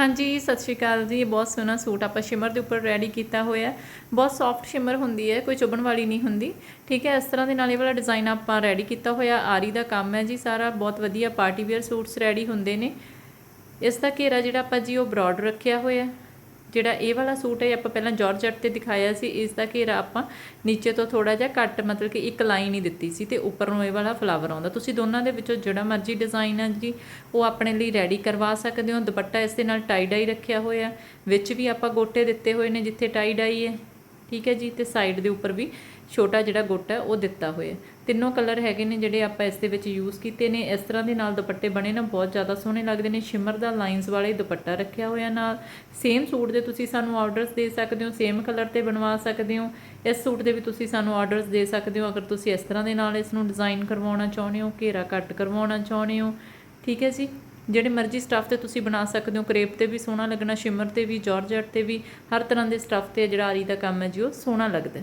ਹਾਂਜੀ, ਸਤਿ ਸ਼੍ਰੀ ਅਕਾਲ ਜੀ। ਇਹ ਬਹੁਤ ਸੋਹਣਾ ਸੂਟ ਆਪਾਂ ਸ਼ਿਮਰ ਦੇ ਉੱਪਰ ਰੈਡੀ ਕੀਤਾ ਹੋਇਆ ਬਹੁਤ ਸੌਫਟ ਸ਼ਿਮਰ ਹੁੰਦੀ ਹੈ, ਕੋਈ ਚੁਭਣ ਵਾਲੀ ਨਹੀਂ ਹੁੰਦੀ। ਠੀਕ ਹੈ, ਇਸ ਤਰ੍ਹਾਂ ਦੇ ਨਾਲ ਇਹ ਵਾਲਾ ਡਿਜ਼ਾਈਨ ਆਪਾਂ ਰੈਡੀ ਕੀਤਾ ਹੋਇਆ। ਆਰੀ ਦਾ ਕੰਮ ਹੈ ਜੀ ਸਾਰਾ। ਬਹੁਤ ਵਧੀਆ ਪਾਰਟੀ ਵੇਅਰ ਸੂਟਸ ਰੈਡੀ ਹੁੰਦੇ ਨੇ। ਇਸ ਦਾ ਘੇਰਾ ਜਿਹੜਾ ਆਪਾਂ ਜੀ ਉਹ ਬ੍ਰੌਡ ਰੱਖਿਆ ਹੋਇਆ ਜਿਹੜਾ ਇਹ ਵਾਲਾ ਸੂਟ ਹੈ ਆਪਾਂ ਪਹਿਲਾਂ ਜਾਰਜਟ ਤੇ ਦਿਖਾਇਆ ਸੀ ਇਸ ਦਾ ਘੇਰਾ ਆਪਾਂ ਨੀਚੇ ਤੋਂ ਥੋੜਾ ਜਿਹਾ ਕੱਟ ਮਤਲਬ ਕਿ ਇੱਕ ਲਾਈਨ ਹੀ ਦਿੱਤੀ ਸੀ ਤੇ ਉੱਪਰ ਨੂੰ ਇਹ ਵਾਲਾ ਫਲਾਵਰ ਆਉਂਦਾ। ਤੁਸੀਂ ਦੋਨਾਂ ਦੇ ਵਿੱਚੋਂ ਜਿਹੜਾ ਮਰਜ਼ੀ ਡਿਜ਼ਾਈਨ ਹੈ ਜੀ, ਉਹ ਆਪਣੇ ਲਈ ਰੈਡੀ ਕਰਵਾ ਸਕਦੇ ਹੋ। ਦੁਪੱਟਾ ਇਸ ਦੇ ਨਾਲ ਟਾਈ ਡਾਈ ਰੱਖਿਆ ਹੋਇਆ, ਵਿੱਚ ਵੀ ਆਪਾਂ ਗੋਟੇ ਦਿੱਤੇ ਹੋਏ ਨੇ ਜਿੱਥੇ ਟਾਈ ਡਾਈ ਹੈ। ਠੀਕ ਹੈ ਜੀ, ਤੇ ਸਾਈਡ ਦੇ ਉੱਪਰ ਵੀ ਛੋਟਾ ਜਿਹੜਾ ਗੋਟਾ ਹੈ, ਉਹ ਦਿੱਤਾ ਹੋਇਆ ਤਿੰਨੋਂ ਕਲਰ ਹੈਗੇ ਨੇ ਜਿਹੜੇ ਆਪਾਂ ਇਸ ਦੇ ਵਿੱਚ ਯੂਜ਼ ਕੀਤੇ ਨੇ। ਇਸ ਤਰ੍ਹਾਂ ਦੇ ਨਾਲ ਦੁਪੱਟੇ ਬਣੇ ਨਾ, ਬਹੁਤ ਜ਼ਿਆਦਾ ਸੋਹਣੇ ਲੱਗਦੇ ਨੇ। ਸ਼ਿਮਰ ਦਾ ਲਾਈਨਸ ਵਾਲੇ ਦੁਪੱਟਾ ਰੱਖਿਆ ਹੋਇਆ ਨਾਲ। ਸੇਮ ਸੂਟ ਦੇ ਤੁਸੀਂ ਸਾਨੂੰ ਆਰਡਰਸ ਦੇ ਸਕਦੇ ਹੋ ਸੇਮ ਕਲਰ ਤੇ ਬਣਵਾ ਸਕਦੇ ਹੋ। ਇਸ ਸੂਟ ਦੇ ਵੀ ਤੁਸੀਂ ਸਾਨੂੰ ਆਰਡਰਸ ਦੇ ਸਕਦੇ ਹੋ। ਅਗਰ ਤੁਸੀਂ ਇਸ ਤਰ੍ਹਾਂ ਦੇ ਨਾਲ ਇਸ ਨੂੰ ਡਿਜ਼ਾਈਨ ਕਰਵਾਉਣਾ ਚਾਹੁੰਦੇ ਹੋ, ਘੇਰਾ ਕੱਟ ਕਰਵਾਉਣਾ ਚਾਹੁੰਦੇ ਹੋ। ਠੀਕ ਹੈ ਜੀ? ਜਿਹੜੇ ਮਰਜ਼ੀ ਸਟੱਫ ਤੇ ਤੁਸੀਂ ਬਣਾ ਸਕਦੇ ਹੋ, ਕਰੇਪ ਤੇ ਵੀ ਸੋਹਣਾ ਲੱਗਣਾ, ਸ਼ਿਮਰ ਤੇ ਵੀ, ਜਾਰਜਟ ਤੇ ਵੀ, ਹਰ ਤਰ੍ਹਾਂ ਦੇ ਸਟੱਫ ਤੇ ਜਿਹੜਾ ਆਰੀ ਦਾ ਕੰਮ ਹੈ ਜੀ, ਉਹ ਸੋਹਣਾ ਲੱਗਦਾ